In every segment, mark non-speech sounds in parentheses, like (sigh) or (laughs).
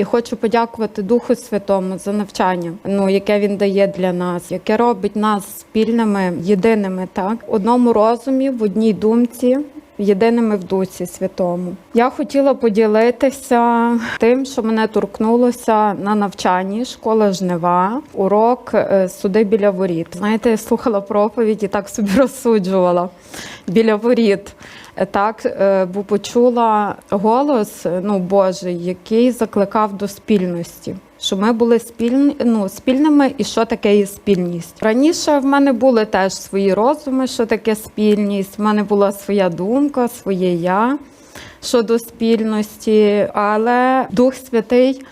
І хочу подякувати Духу Святому за навчання, ну яке він дає для нас, яке робить нас спільними, єдиними, так в одному розумі, в одній думці. Єдиними в Дусі Святому. Я хотіла поділитися тим, що мене торкнулося на навчанні школа жнива, урок е, суди біля воріт. Знаєте, я слухала проповідь і так собі (laughs) розсуджувала біля воріт. Так, е, бо почула голос ну, Божий, який закликав до спільності. Що ми були спільні, ну, спільними, і що таке є спільність. Раніше в мене були теж свої розуми, що таке спільність. В мене була своя думка, своє я щодо спільності, але Дух Святий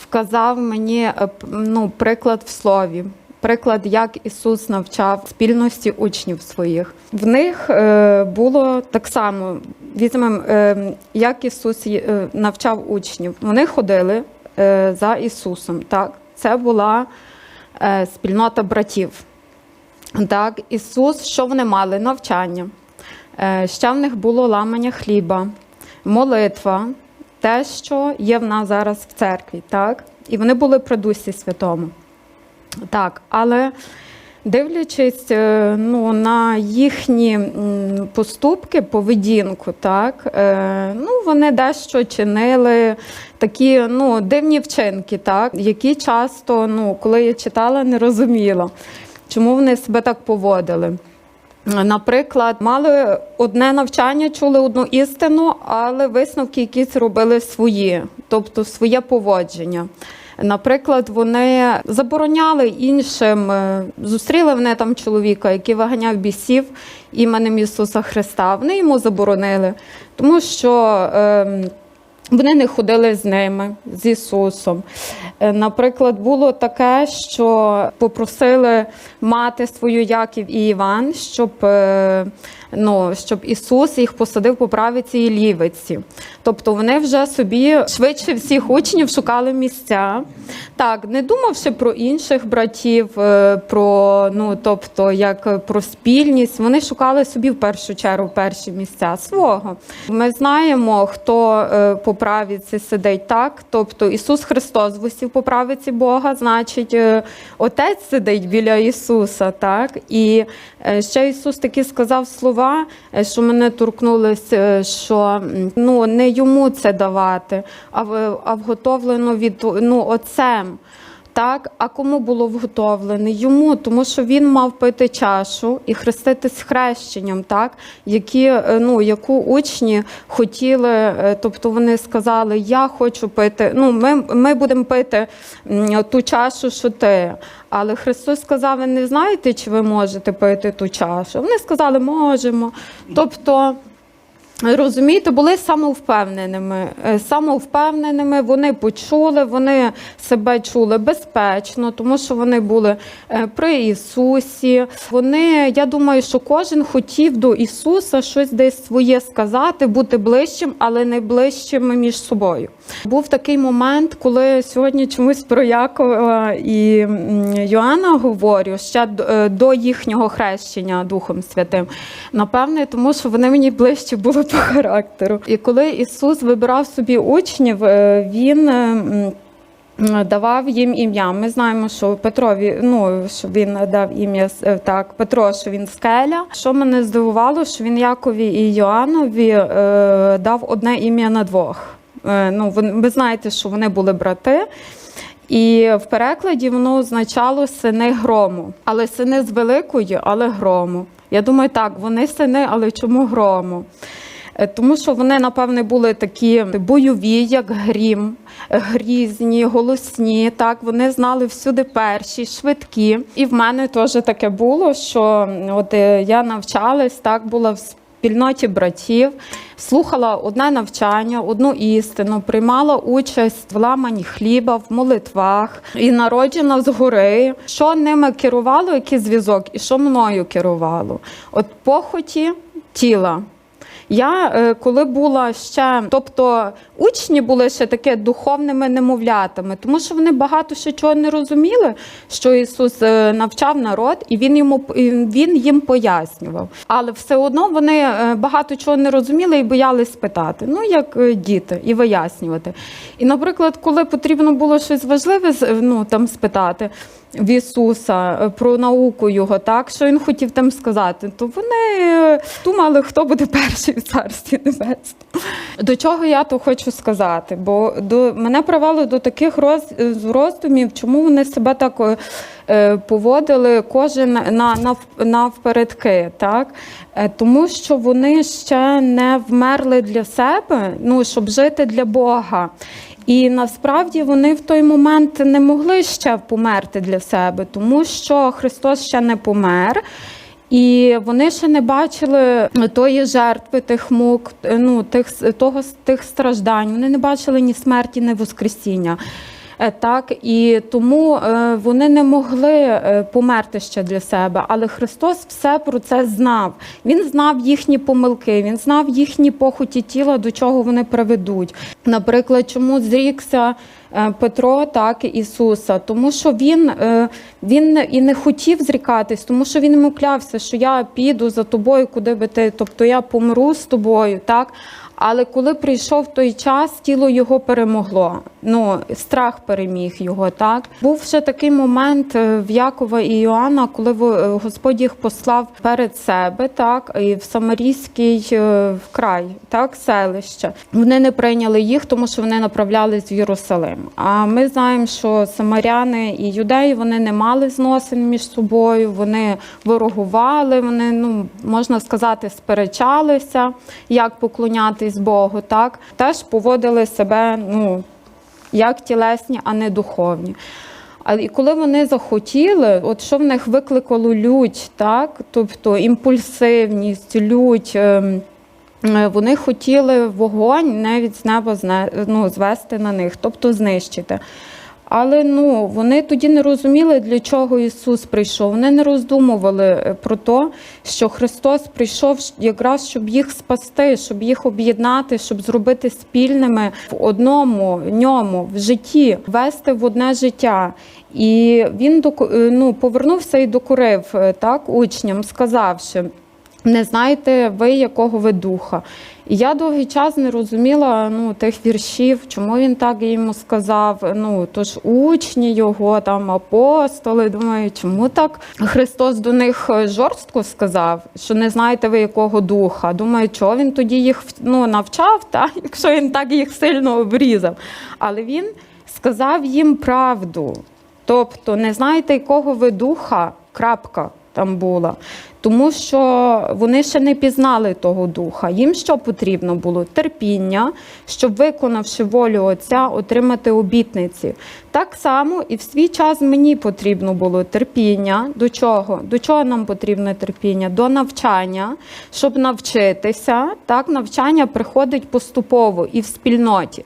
вказав мені е, ну, приклад в слові. Приклад, як Ісус навчав спільності учнів своїх. В них е, було так само, візьмемо, е, як Ісус е, навчав учнів. Вони ходили за Ісусом. Так? Це була спільнота братів. Так, Ісус, що вони мали? Навчання. Ще в них було ламання хліба, молитва, те, що є в нас зараз в церкві. Так? І вони були при Дусі Святому. Так, але дивлячись е, ну, на їхні поступки, поведінку, так, е, ну, вони дещо чинили такі ну, дивні вчинки, так, які часто, ну, коли я читала, не розуміла, чому вони себе так поводили. Наприклад, мали одне навчання, чули одну істину, але висновки якісь робили свої, тобто своє поводження. Наприклад, вони забороняли іншим, е, зустріли вони там чоловіка, який виганяв бісів іменем Ісуса Христа. Вони йому заборонили, тому що е, вони не ходили з ними, з Ісусом. Е, Наприклад, було таке, що попросили мати свою Яків і Іван, щоб, е, ну, щоб Ісус їх посадив по правиці і лівиці. Тобто вони вже собі швидше всіх учнів шукали місця. Так, не думавши про інших братів, е, про, ну, тобто, як про спільність, вони шукали собі в першу чергу перші місця свого. Ми знаємо, хто е, по правиці сидить так. Тобто Ісус Христос висів по правиці Бога, значить, е, Отець сидить біля Ісуса, так? І е, ще Ісус таки сказав слова, е, що мене торкнулись, е, що ну, не йому це давати, а вготовлено від ну, Отцем. Так, а кому було вготовлене? Йому, тому що він мав пити чашу і хреститись хрещенням, так, які, е, ну, яку учні хотіли, е, тобто вони сказали, я хочу пити, ну, ми, ми будемо пити ту чашу, що ти. Але Христос сказав, ви не знаєте, чи ви можете пити ту чашу? Вони сказали, можемо. Тобто. Розумієте, були самовпевненими. Е, Самовпевненими вони почули, вони себе чули безпечно, тому що вони були е, при Ісусі. Вони, я думаю, що кожен хотів до Ісуса щось десь своє сказати, бути ближчим, але не ближчим між собою. Був такий момент, коли сьогодні чомусь про Якова і Йоанна говорю ще е, до їхнього хрещення Духом Святим. Напевне, тому що вони мені ближче були по характеру. І коли Ісус вибирав собі учнів, е, він. е, Давав їм ім'я. Ми знаємо, що Петрові, ну що він дав ім'я так, Петро, що він скеля. Що мене здивувало, що він Якові і Йоаннові е, дав одне ім'я на двох. Е, ну, ви, знаєте, що вони були брати. І в перекладі воно означало сини грому, але сини з великої, але грому. Я думаю, так, вони сини, але чому грому? Е, Тому що вони, напевне, були такі бойові, як грім, грізні, голосні. Так, вони знали всюди перші, швидкі. І в мене теж таке було, що от е, я навчалась, так була в спільноті братів, слухала одне навчання, одну істину, приймала участь в ламанні хліба, в молитвах і народжена згори. Що ними керувало, який зв'язок, і що мною керувало? От похоті тіла. Я е, коли була ще, тобто учні були ще таке духовними немовлятами, тому що вони багато ще чого не розуміли, що Ісус е, навчав народ, і він йому він їм пояснював. Але все одно вони е, багато чого не розуміли і боялись питати. Ну як діти, і вияснювати. І, наприклад, коли потрібно було щось важливе ну там спитати. В Ісуса е, про науку його, так що він хотів там сказати, то вони е, думали, хто буде перший в царстві небесному. До чого я то хочу сказати? Бо до мене привело до таких роз, роздумів, чому вони себе так е, е, поводили кожен на, на, навпередки, так? Е, Тому що вони ще не вмерли для себе, ну, щоб жити для Бога. І насправді вони в той момент не могли ще померти для себе, тому що Христос ще не помер. І вони ще не бачили тої жертви, тих мук, ну тих того тих страждань. Вони не бачили ні смерті, ні воскресіння. Е, Так і тому е, вони не могли е, померти ще для себе. Але Христос все про це знав. Він знав їхні помилки, він знав їхні похоті тіла, до чого вони приведуть. Наприклад, чому зрікся Петро, так Ісуса, тому що він, він і не хотів зрікатись, тому що він йому клявся, що я піду за тобою, куди би ти, тобто я помру з тобою, так. Але коли прийшов той час, тіло його перемогло. Ну, страх переміг його. Так був ще такий момент е, в Якова і Іоанна, коли е, Господь їх послав перед себе, так і в Самарійський е, край, так селище. Вони не прийняли їх, тому що вони направлялись в Єрусалим. А ми знаємо, що самаряни і юдеї вони не мали зносин між собою, вони ворогували, вони ну можна сказати, сперечалися, як поклонятись Богу. Так теж поводили себе ну як тілесні, а не духовні. І коли вони захотіли, от що в них викликало лють, так? тобто імпульсивність, лють. ем, е, Вони хотіли вогонь навіть з неба ну, звести на них, тобто знищити. Але ну, вони тоді не розуміли, для чого Ісус прийшов. Вони не роздумували е, про те, що Христос прийшов якраз, щоб їх спасти, щоб їх об'єднати, щоб зробити спільними в одному ньому, в житті, вести в одне життя. І він е, ну, повернувся і докурив е, так, учням, сказавши. Не знаєте ви, якого ви духа. І я довгий час не розуміла ну, тих віршів, чому він так йому сказав. Ну, тож учні його, там апостоли, думаю, чому так Христос до них е, жорстко сказав, що не знаєте ви, якого духа. Думаю, чого він тоді їх ну, навчав, та? (laughs) якщо він так їх сильно обрізав. Але він сказав їм правду. Тобто, не знаєте, якого ви духа, крапка там була. Тому що вони ще не пізнали того духа. Їм що потрібно було? Терпіння, щоб, виконавши волю Отця, отримати обітниці. Так само і в свій час мені потрібно було терпіння. До чого? До чого нам потрібне терпіння? До навчання, щоб навчитися. Так, навчання приходить поступово і в спільноті.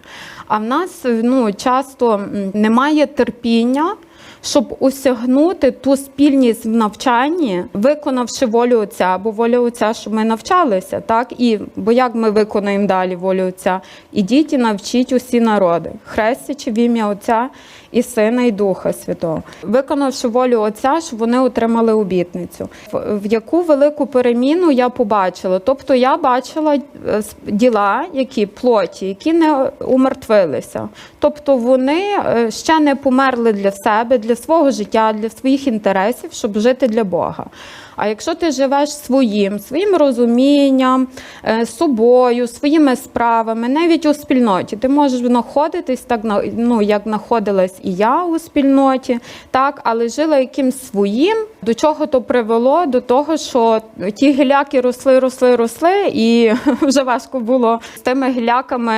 А в нас ну, часто немає терпіння щоб осягнути ту спільність в навчанні, виконавши волю Отця, бо волю Отця, щоб ми навчалися, так? І бо як ми виконуємо далі волю Отця? Ідіть і навчіть усі народи, хрестячи в ім'я Отця і Сина, і Духа Святого, виконавши волю Отця, щоб вони отримали обітницю. В, яку велику переміну я побачила? Тобто я бачила е, діла, які плоті, які не умертвилися. Тобто вони е, ще не померли для себе, для свого життя, для своїх інтересів, щоб жити для Бога. А якщо ти живеш своїм, своїм розумінням, е, собою, своїми справами, навіть у спільноті, ти можеш знаходитись так, ну, як знаходилась і я у спільноті, так, але жила якимсь своїм, до чого то привело? До того, що ті гіляки росли, росли, росли, і (laughs) вже важко було з тими гіляками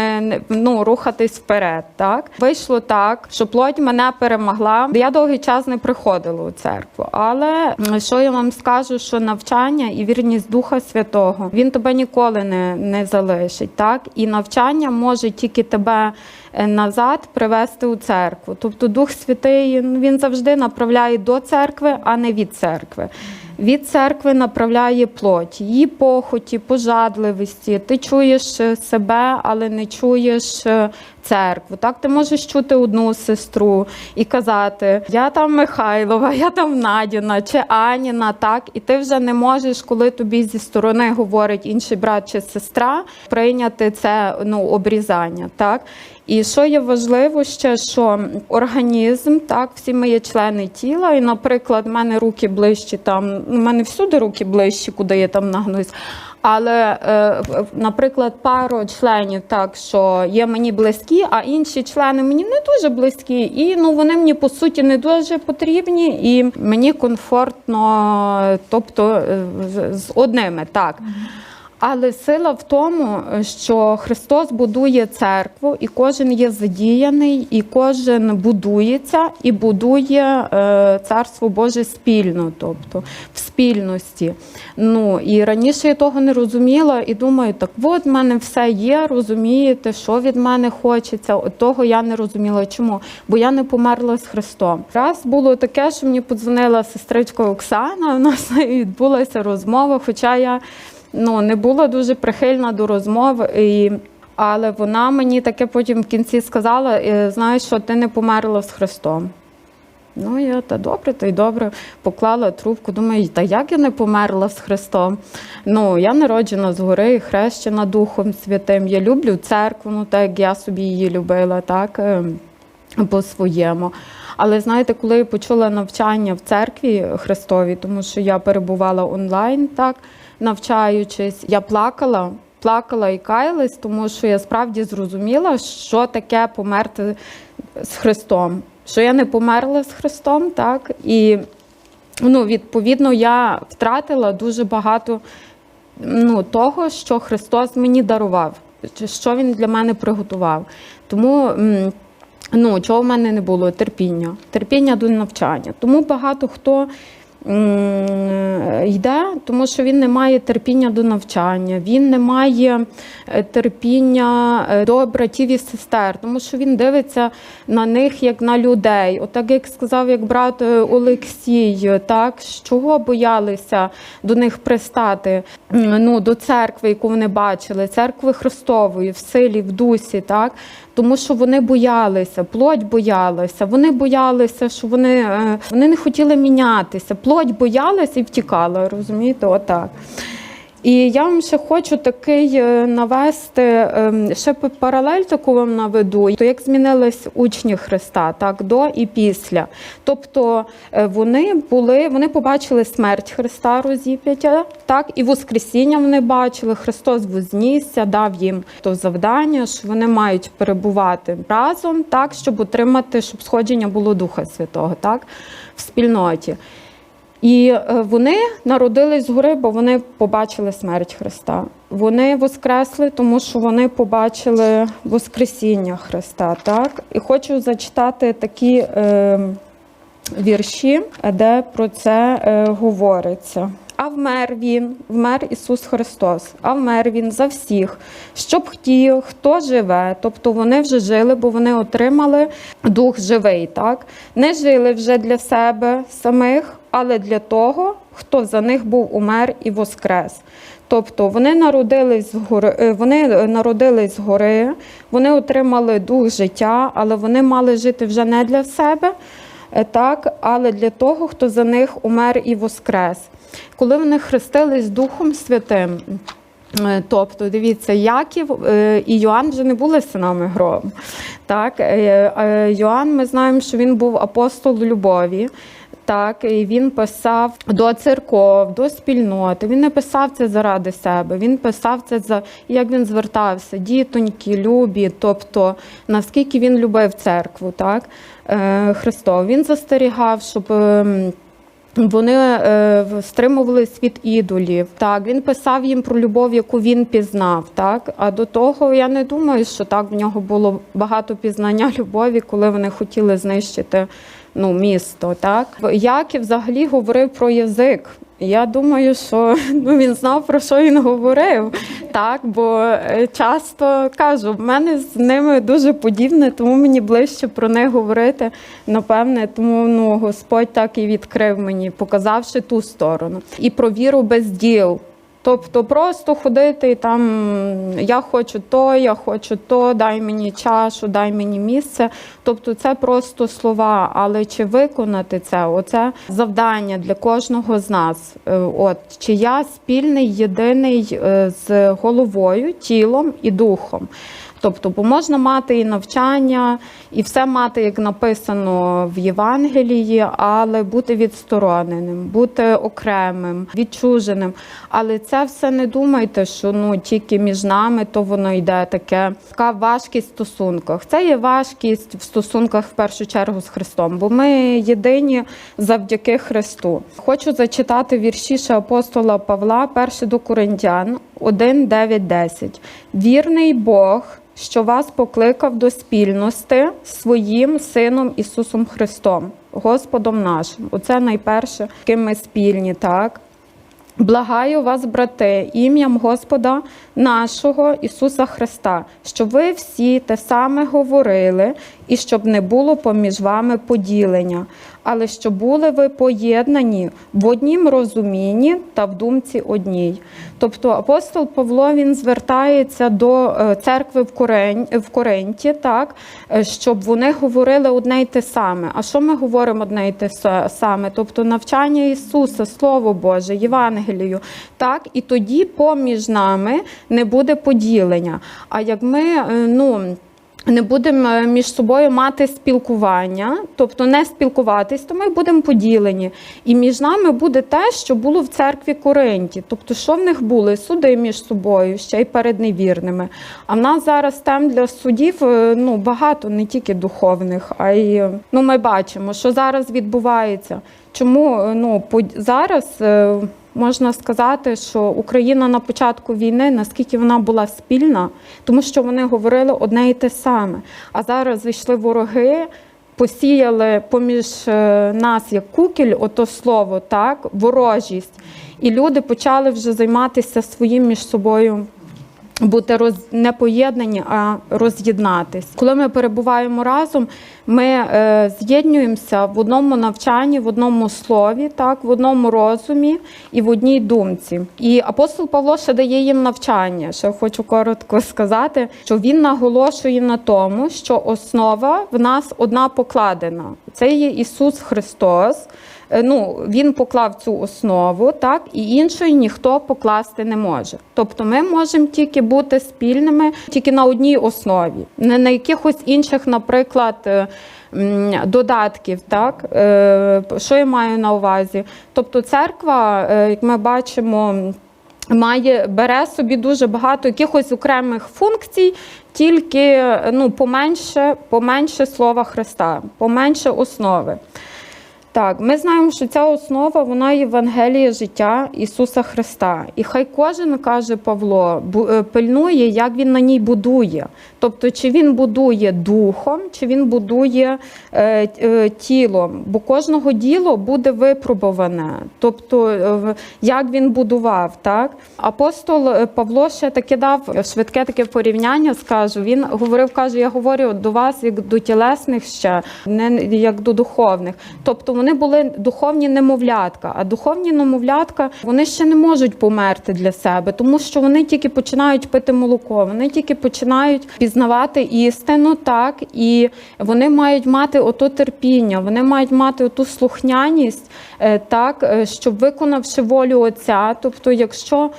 ну, рухатись вперед. Так? Вийшло так, що плоть мене перемогла. Я довгий час не приходила у церкву. Але що я вам скажу, що навчання і вірність Духа Святого він тебе ніколи не, не залишить. Так? І навчання може тільки тебе е, назад привести у церкву. Тобто Дух Святий він завжди направляє до церкви, а не від церкви. Від церкви направляє плоть, її похоті, пожадливості. Ти чуєш е, себе, але не чуєш е, церкву. Так, ти можеш чути одну сестру і казати: Я там Михайлова, я там Надіна чи Аніна, так, і ти вже не можеш, коли тобі зі сторони говорить інший брат чи сестра, прийняти це ну, обрізання. Так. І що є важливо ще, що організм, так, всі мої члени тіла, і, наприклад, в мене руки ближчі там, в мене всюди руки ближчі, куди я там нагнусь. Але, е, наприклад, пару членів так, що є мені близькі, а інші члени мені не дуже близькі, і ну вони мені по суті не дуже потрібні, і мені комфортно, тобто е, з одними так. Але сила в тому, що Христос будує церкву, і кожен є задіяний, і кожен будується і будує е, царство Боже спільно, тобто в спільності. Ну і раніше я того не розуміла, і думаю, так от в мене все є, розумієте, що від мене хочеться. От того я не розуміла. Чому? Бо я не померла з Христом. Раз було таке, що мені подзвонила сестричка Оксана. У нас (laughs) відбулася розмова, хоча я ну, не була дуже прихильна до розмов. І... Але вона мені таке потім в кінці сказала: е, знаєш, що ти не померла з Христом. Ну, я та добре, та й добре поклала трубку. Думаю, та як я не померла з Христом? Ну, я народжена згори, і хрещена Духом Святим. Я люблю церкву, ну так як я собі її любила, так е, по-своєму. Але знаєте, коли я почула навчання в церкві Христовій, тому що я перебувала онлайн, так навчаючись, я плакала. Плакала і каялась, тому що я справді зрозуміла, що таке померти з Христом. Що я не померла з Христом, так і ну, відповідно я втратила дуже багато ну, того, що Христос мені дарував, що Він для мене приготував. Тому ну, чого в мене не було? Терпіння, терпіння до навчання. Тому багато хто йде, тому що він не має терпіння до навчання, він не має е, терпіння е, до братів і сестер, тому що він дивиться на них як на людей. Отак, як сказав як брат е, Олексій, е, так чого боялися до них пристати, ну до церкви, яку вони бачили, церкви Христової в силі, в дусі, так. Тому що вони боялися, плоть боялася. Вони боялися, що вони, е, вони не хотіли мінятися. Плоть боялася і втікала, розумієте, отак. І я вам ще хочу такий е, навести ем, ще паралель таку вам наведу, то як змінились учні Христа, так до і після. Тобто е, вони були, вони побачили смерть Христа розіп'яття, так і Воскресіння вони бачили. Христос вознісся, дав їм то завдання, що вони мають перебувати разом, так щоб отримати, щоб сходження було Духа Святого, так в спільноті. І е, вони народились згори, бо вони побачили смерть Христа. Вони воскресли, тому що вони побачили Воскресіння Христа. Так? І хочу зачитати такі е, вірші, де про це е, говориться. А вмер він, вмер Ісус Христос, а вмер він за всіх, щоб хотів, хто живе. Тобто вони вже жили, бо вони отримали дух живий, так? Не жили вже для себе самих, але для того, хто за них був умер і воскрес. Тобто вони народились згори, е, вони народились згори, вони отримали дух життя, але вони мали жити вже не для себе, так, але для того, хто за них умер і воскрес. Коли вони хрестились Духом Святим, е, тобто, дивіться, Яків е, і Йоанн вже не були синами гром. Так, е, е, Йоанн, ми знаємо, що він був апостол любові. Так, і він писав до церков, до спільноти. Він не писав це заради себе. Він писав це за як він звертався, дітоньки, любі, тобто наскільки він любив церкву, так е, Христов. Він застерігав, щоб. ем, вони е, стримувались від ідолів. Так, він писав їм про любов, яку він пізнав. Так, а до того я не думаю, що так в нього було багато пізнання (laughs) любові, коли вони хотіли знищити ну, місто. Так, Яків взагалі говорив про язик. Я думаю, що (laughs) ну, він знав, про що він говорив. Так, бо е, часто кажу, в мене з ними дуже подібне, тому мені ближче про них говорити. Напевне, тому ну, Господь так і відкрив мені, показавши ту сторону. І про віру без діл. Тобто просто ходити і там я хочу то, я хочу то, дай мені чашу, дай мені місце. Тобто це просто слова, але чи виконати це? Оце завдання для кожного з нас. Е, От чи я спільний, єдиний е, з головою, тілом і духом. Тобто, бо можна мати і навчання, і все мати, як написано в Євангелії, але бути відстороненим, бути окремим, відчуженим. Але це все не думайте, що ну тільки між нами то воно йде таке. Така важкість в стосунках. Це є важкість в стосунках в першу чергу з Христом, бо ми єдині завдяки Христу. Хочу зачитати вірші ще апостола Павла, перше до Коринтян 1, 9, 10. Вірний Бог що вас покликав до спільності своїм Сином Ісусом Христом, Господом нашим. Оце найперше, ким ми спільні, так? Благаю вас, брати, ім'ям Господа нашого Ісуса Христа, щоб ви всі те саме говорили, і щоб не було поміж вами поділення, але щоб були ви поєднані в однім розумінні та в думці одній. Тобто апостол Павло він звертається до е, церкви в Корень, в Коринті, так, е, щоб вони говорили одне й те саме. А що ми говоримо одне й те саме? Тобто навчання Ісуса, Слово Боже, Євангелію. Так, і тоді поміж нами не буде поділення. А як ми, е, ну. Не будемо е, між собою мати спілкування, тобто не спілкуватись, то ми будемо поділені. І між нами буде те, що було в церкві Коринті. Тобто, що в них були? Суди між собою, ще й перед невірними. А в нас зараз тем для судів е, ну, багато, не тільки духовних, а й е, ну, ми бачимо, що зараз відбувається. Чому ну, по- зараз можна сказати, що Україна на початку війни, наскільки вона була спільна, тому що вони говорили одне і те саме. А зараз зайшли вороги, посіяли поміж е, нас як кукіль, ото слово, так, ворожість. І люди почали вже займатися своїм між собою бути роз... не поєднані, а роз'єднатись. Коли ми перебуваємо разом, ми е, з'єднуємося в одному навчанні, в одному слові, так, в одному розумі і в одній думці. І апостол Павло ще дає їм навчання. Ще хочу коротко сказати, що він наголошує на тому, що основа в нас одна покладена. Це є Ісус Христос. Е, ну, він поклав цю основу, так, і іншої ніхто покласти не може. Тобто ми можемо тільки бути спільними тільки на одній основі, не на якихось інших, наприклад, е, додатків. Так? Е, Що я маю на увазі? Тобто церква, як ми бачимо, має бере собі дуже багато якихось окремих функцій, тільки ну, поменше, поменше слова Христа, поменше основи. Так, ми знаємо, що ця основа вона Євангеліє життя Ісуса Христа. І хай кожен каже Павло, е, пильнує, як він на ній будує. Тобто, чи він будує духом, чи він будує е, е, тілом, бо кожного діло буде випробуване. Тобто, е, як він будував, так? Апостол е, Павло ще таке дав швидке таке порівняння, скажу. Він говорив, каже, я говорю до вас як до тілесних ще, не як до духовних. Тобто вони були духовні немовлятка, а духовні немовлятка вони ще не можуть померти для себе, тому що вони тільки починають пити молоко, вони тільки починають пізнавати істину, так і вони мають мати ото терпіння, вони мають мати оту слухняність, так е, щоб виконавши волю Отця. Тобто, якщо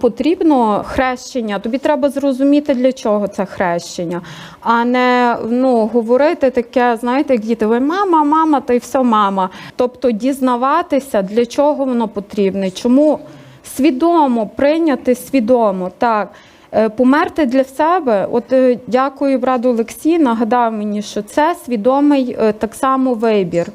потрібно хрещення, тобі треба зрозуміти, для чого це хрещення, а не ну, говорити таке, знаєте, як діти, ви мама, мама, та й все мама. Тобто дізнаватися, для чого воно потрібне, чому свідомо прийняти свідомо так. Е, Померти для себе, от е, дякую брату Олексій, нагадав мені, що це свідомий е, так само вибір,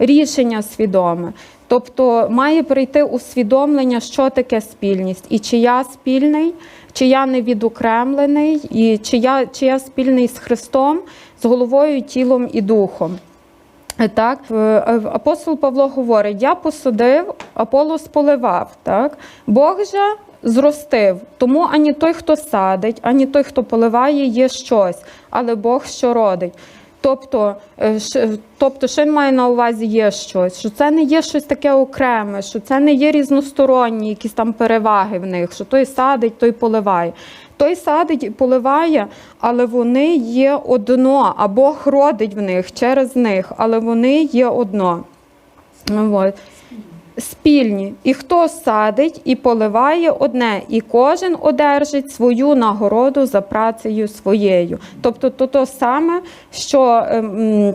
рішення свідоме. Тобто має прийти усвідомлення, що таке спільність, і чи я спільний, чи я не відокремлений, і чи я, чи я спільний з Христом, з головою, тілом і духом. Так, е, е, апостол Павло говорить: я посадив, Аполос поливав. Так, Бог же зростив. Тому ані той, хто садить, ані той, хто поливає, є щось, але Бог що родить. Тобто, е, тобто, що він має на увазі є щось, що це не є щось таке окреме, що це не є різносторонні якісь там переваги в них, що той садить, той поливає. Той садить і поливає, але вони є одно, а Бог родить в них через них, але вони є одно. От. Спільні. І хто садить і поливає одне, і кожен одержить свою нагороду за працею своєю. Тобто, то, то саме, що. ем,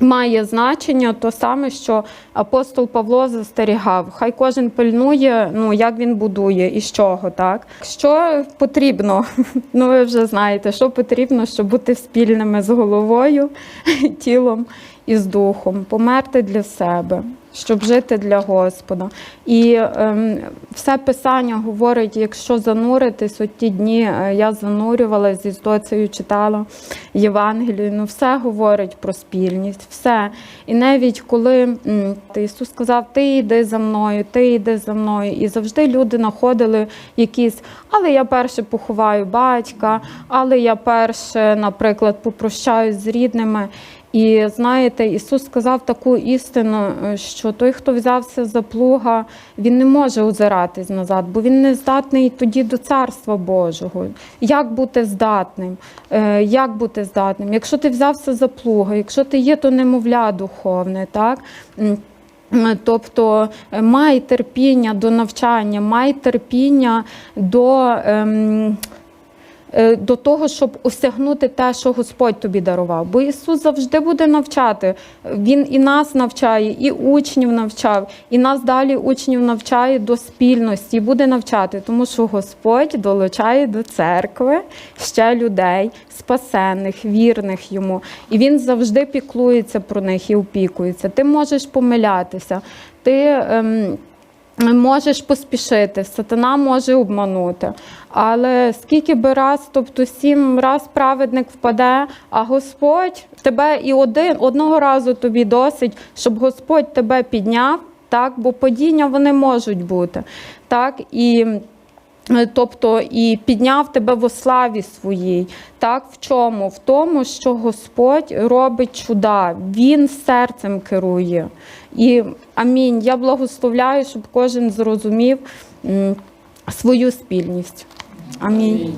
Має значення то саме, що апостол Павло застерігав. Хай кожен пильнує, ну як він будує і з чого, так що потрібно. (laughs) Ну ви вже знаєте, що потрібно, щоб бути спільними з головою, (laughs) тілом і з духом, померти для себе, щоб жити для Господа. І ем, все писання говорить, якщо зануритись, от ті дні е, я занурювалася зі доцею, читала Євангелію, ну все говорить про спільність, все. І навіть коли м, Ісус сказав, ти йди за мною, ти йди за мною, і завжди люди знаходили якісь, але я перше поховаю батька, але я перше, наприклад, попрощаюсь з рідними. І знаєте, Ісус сказав таку істину, е, що той, хто взявся за плуга, він не може озиратись назад, бо він не здатний тоді до Царства Божого. Як бути здатним? Е, Як бути здатним? Якщо ти взявся за плуга, якщо ти є, то немовля духовне, так? Е, Тобто май терпіння до навчання, май терпіння до, ем, до того, щоб осягнути те, що Господь тобі дарував. Бо Ісус завжди буде навчати. Він і нас навчає, і учнів навчав, і нас далі учнів навчає до спільності, буде навчати, тому що Господь долучає до церкви ще людей, спасенних, вірних йому. І він завжди піклується про них і опікується. Ти можеш помилятися. Ти ем, можеш поспішити, сатана може обманути. Але скільки би раз, тобто сім раз праведник впаде, а Господь тебе і один одного разу тобі досить, щоб Господь тебе підняв, так, бо падіння вони можуть бути. Так, і Тобто і підняв тебе в славі своїй. Так в чому? В тому, що Господь робить чуда, Він серцем керує. І амінь. Я благословляю, щоб кожен зрозумів свою спільність. Амінь.